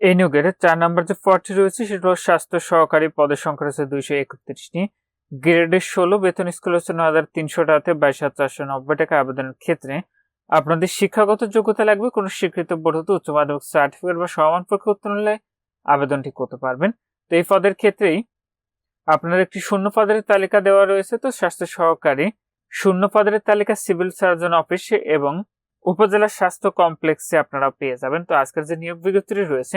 এই নিয়োগের চার নম্বর যে পদটি রয়েছে, সেটা হলো স্বাস্থ্য সহকারী পদের সংখ্যা রয়েছে দুইশো একত্রিশটি। গ্রেডের ষোলো, বেতন স্কুল হচ্ছে ন হাজার তিনশো টাকাতে বাইশ হাজার চারশো নব্বই টাকা আবেদনের ক্ষেত্রে আপনাদের শিক্ষাগত যোগ্যতা লাগবে, কোনো স্বীকৃত বোর্ড উচ্চ মাধ্যমিক সার্টিফিকেট বা সমান পরীক্ষা উত্তীর্ণ হলে আবেদনটি করতে পারবেন। তো এই পদের ক্ষেত্রেই আপনার একটি শূন্য পদের তালিকা দেওয়া রয়েছে, তো স্বাস্থ্য সহকারী শূন্য পদের তালিকা সিভিল সার্জন অফিসে এবং উপজেলা স্বাস্থ্য কমপ্লেক্সে আপনারা পেয়ে যাবেন। তো আজকের যে নিয়োগ বিজ্ঞপ্তি রয়েছে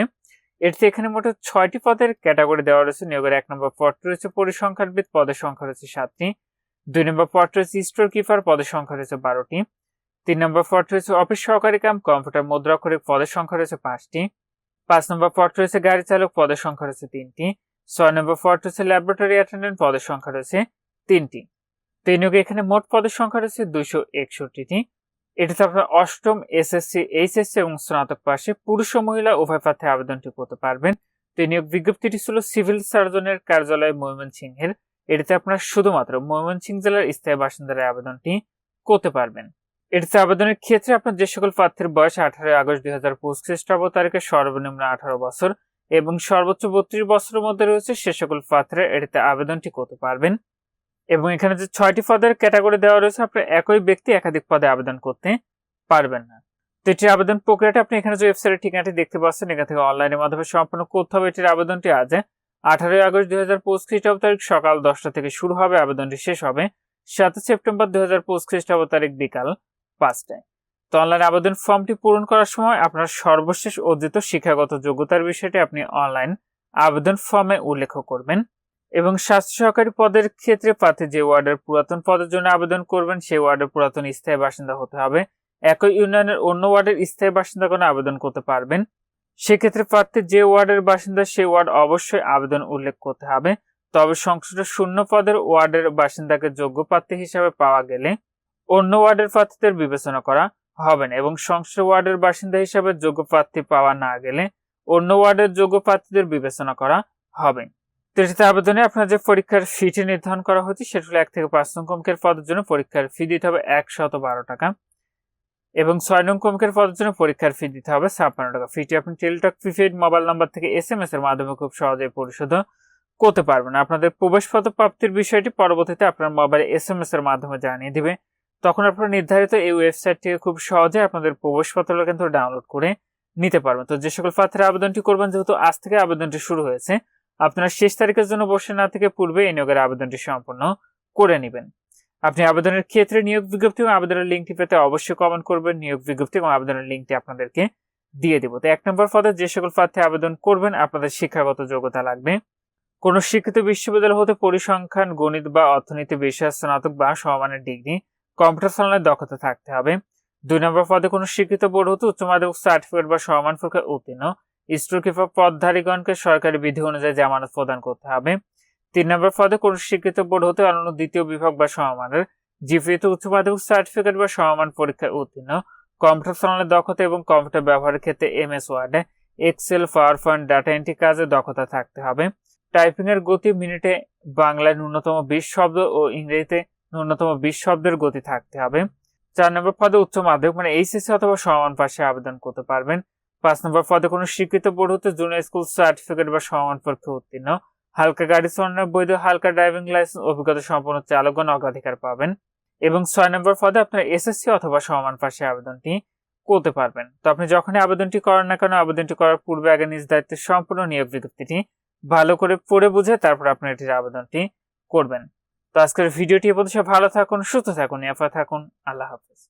এটিতে এখানে মোট ছয়টি পদের ক্যাটাগরি দেওয়া রয়েছে। নিয়োগের এক নম্বর পদটি রয়েছে পরিসংখ্যানবিদ, পদের সংখ্যা রয়েছে সাতটি। দুই নম্বর পদটি রয়েছে স্টোর কিপার পদের সংখ্যা রয়েছে বারোটি। তিন নম্বর পদটি রয়েছে অফিস সহকারী কাম, কম্পিউটার মুদ্রাক্ষরিক পদের সংখ্যা রয়েছে পাঁচটি। পাঁচ নম্বর পদটি রয়েছে গাড়ি চালক, পদের সংখ্যা রয়েছে তিনটি। ছয় নম্বর পদটি রয়েছে ল্যাবরেটরি অ্যাটেন্ডেন্ট, পদের সংখ্যা রয়েছে তিনটি। তো এই নিয়োগে এখানে মোট পদের সংখ্যা রয়েছে দুইশো একষট্টিটি। এটিতে আপনার অষ্টম এসএসসি, এইচএসসি এবং স্নাতক পাশে পুরুষ ও মহিলা উভয় প্রার্থী আবেদনটি করতে পারবেন। তো নিয়োগ বিজ্ঞপ্তিটি ছিল সিভিল সার্জনের কার্যালয় ময়মনসিংহের। এটিতে আপনার শুধুমাত্র ময়মনসিংহ জেলার স্থায়ী বাসিন্দারা আবেদনটি করতে পারবেন। এটিতে আবেদনের ক্ষেত্রে আপনার যে সকল প্রার্থীর বয়স আঠারোই আগস্ট দুই হাজার পঁচিশ খ্রিস্টাব্দ তারিখে সর্বনিম্ন আঠারো বছর এবং সর্বোচ্চ বত্রিশ বছরের মধ্যে রয়েছে, সে সকল প্রার্থীরা এটিতে আবেদনটি করতে পারবেন। এবং এখানে যে ছয়টি পদের ক্যাটাগরি দেওয়া রয়েছে, আপনি একই ব্যক্তি একাধিক পদে আবেদন করতে পারবেন না। তো এটির আবেদন প্রক্রিয়াটা আপনি এখানে যে ওয়েবসাইটের ঠিকানাটি দেখতে পাচ্ছেন, এখান থেকে অনলাইনের মাধ্যমে সম্পূর্ণ করতে হবে। এটির আবেদনটি আজ আঠারোই আগস্ট দুই হাজার পঁচিশ খ্রিস্টাব্দ তারিখ সকাল দশটা থেকে শুরু হবে। আবেদনটি শেষ হবে সাতই সেপ্টেম্বর দুই হাজার পঁচিশ খ্রিস্টাব্দ তারিখ বিকাল পাঁচটায়। তো অনলাইন আবেদন ফর্মটি পূরণ করার সময় আপনার সর্বশেষ অর্জিত শিক্ষাগত যোগ্যতার বিষয়টি আপনি অনলাইন আবেদন ফর্মে উল্লেখ করবেন। এবং স্বাস্থ্য সহকারী পদের ক্ষেত্রে প্রার্থী যে ওয়ার্ডের পুরাতন পদের জন্য আবেদন করবেন, সেই ওয়ার্ডের পুরাতন স্থায়ী বাসিন্দা হতে হবে। একই ইউনিয়নের অন্য ওয়ার্ডের স্থায়ী বাসিন্দা কোনো আবেদন করতে পারবেন। সেক্ষেত্রে প্রার্থী যে ওয়ার্ডের বাসিন্দা, সেই ওয়ার্ড অবশ্যই আবেদন উল্লেখ করতে হবে। তবে সংশ্লিষ্ট শূন্য পদের ওয়ার্ডের বাসিন্দাকে যোগ্য প্রার্থী হিসাবে পাওয়া গেলে অন্য ওয়ার্ডের প্রার্থীদের বিবেচনা করা হবে না এবং সংশ্লিষ্ট ওয়ার্ডের বাসিন্দা হিসাবে যোগ্য প্রার্থী পাওয়া না গেলে অন্য ওয়ার্ডের যোগ্য প্রার্থীদের বিবেচনা করা হবে। তৃতীয় আবেদনে আপনার যে পরীক্ষার ফিটি নির্ধারণ করা হয়েছে সেটা হলো এক থেকে পাঁচ নং কমকের পদের জন্য পরীক্ষার ফি দিতে হবে একশত বারো টাকা এবং ছয় নং কমকের পদের জন্য পরীক্ষার ফি দিতে হবে ছাপ্পান্ন টাকা। ফিটি আপনি টেলিটক প্রিপেড মোবাইল নাম্বার থেকে এস এম এস এর মাধ্যমে খুব সহজে পরিশোধ করতে পারবেন। আপনাদের প্রবেশপত্র প্রাপ্তির বিষয়টি পরবর্তীতে আপনার মোবাইলে এস এম এস এর মাধ্যমে জানিয়ে দিবে। তখন আপনারা নির্ধারিত এই ওয়েবসাইট থেকে খুব সহজে আপনাদের প্রবেশপত্রটা কিন্তু ডাউনলোড করে নিতে পারবেন। তো যে সকল প্রার্থীরা আবেদনটি করবেন, যেহেতু আজ থেকে আবেদনটি শুরু হয়েছে আপনারা শেষ তারিখের জন্য বসে না থেকে পূর্বে এই নিয়োগের আবেদনটি সম্পন্ন করে নেবেন। আপনি আবেদনের ক্ষেত্রে নিয়োগ বিজ্ঞপ্তি এবং আবেদনের লিঙ্কটি পেতে অবশ্যই কমেন্ট করবেন, নিয়োগ বিজ্ঞপ্তি এবং আবেদনের লিঙ্কটি আপনাদেরকে দিয়ে দেবো। তো এক নম্বর পদে যে সকল প্রার্থী আবেদন করবেন, আপনাদের শিক্ষাগত যোগ্যতা লাগবে। কোন শিক্ষিত বিশ্ববিদ্যালয় হতে পরিসংখ্যান, গণিত বা অর্থনীতি, বিষয়, স্নাতক বা সমানের ডিগ্রি, কম্পিউটার চালানোর দক্ষতা থাকতে হবে। দুই নম্বর পদে কোনো শিক্ষিত বোর্ড হতে উচ্চ মাধ্যমিক, সার্টিফিকেট বা সমান পরীক্ষায় উত্তীর্ণ। স্টোরকিপার পদধারীগণকে সরকারি বিধি অনুযায়ী জামানত প্রদান করতে হবে। তিন নম্বর পদে কোন স্বীকৃত বোর্ড হতে অন্য দ্বিতীয় বিভাগ বা সমমানের জিপিএতে উচ্চ মাধ্যমিক সার্টিফিকেট বা সমমান পরীক্ষায় উত্তীর্ণ। কম্পিউটার চালানোর দক্ষতা এবং কম্পিউটার ব্যবহারের ক্ষেত্রে এম এস ওয়ার্ডে excel power point data entry কাজে দক্ষতা থাকতে হবে। টাইপিং এর গতি মিনিটে বাংলায় ন্যূনতম বিশ শব্দ ও ইংরেজিতে ন্যূনতম বিশ শব্দের গতি থাকতে হবে। চার নম্বর পদে উচ্চ মাধ্যমিক মানে এইচএসসি অথবা সমান পাশে আবেদন করতে পারবেন। পাঁচ নম্বর পদে কোনো স্বীকৃত বোর্ড হতে জুনিয়র স্কুল সার্টিফিকেট বা সমান পরীক্ষা উত্তীর্ণ। হালকা গাড়ি চালানোর বৈধ, হালকা ড্রাইভিং লাইসেন্স অভিজ্ঞতা সম্পন্ন চালকগণ অগ্রাধিকার পাবেন এবং ছয় নম্বর পদে আপনার এসএসসি অথবা সমান পাশে আবেদনটি করতে পারবেন। তো আপনি যখনই আবেদনটি করেন না কেন, আবেদনটি করার পূর্বে আগে নিজ দায়িত্বে সম্পূর্ণ নিয়োগ বিজ্ঞপ্তিটি ভালো করে পড়ে বুঝে তারপর আপনি এটির আবেদনটি করবেন। তো আজকের ভিডিওটি এ ভালো থাকুন, সুস্থ থাকুন এফা থাকুন, আল্লাহ হাফেজ।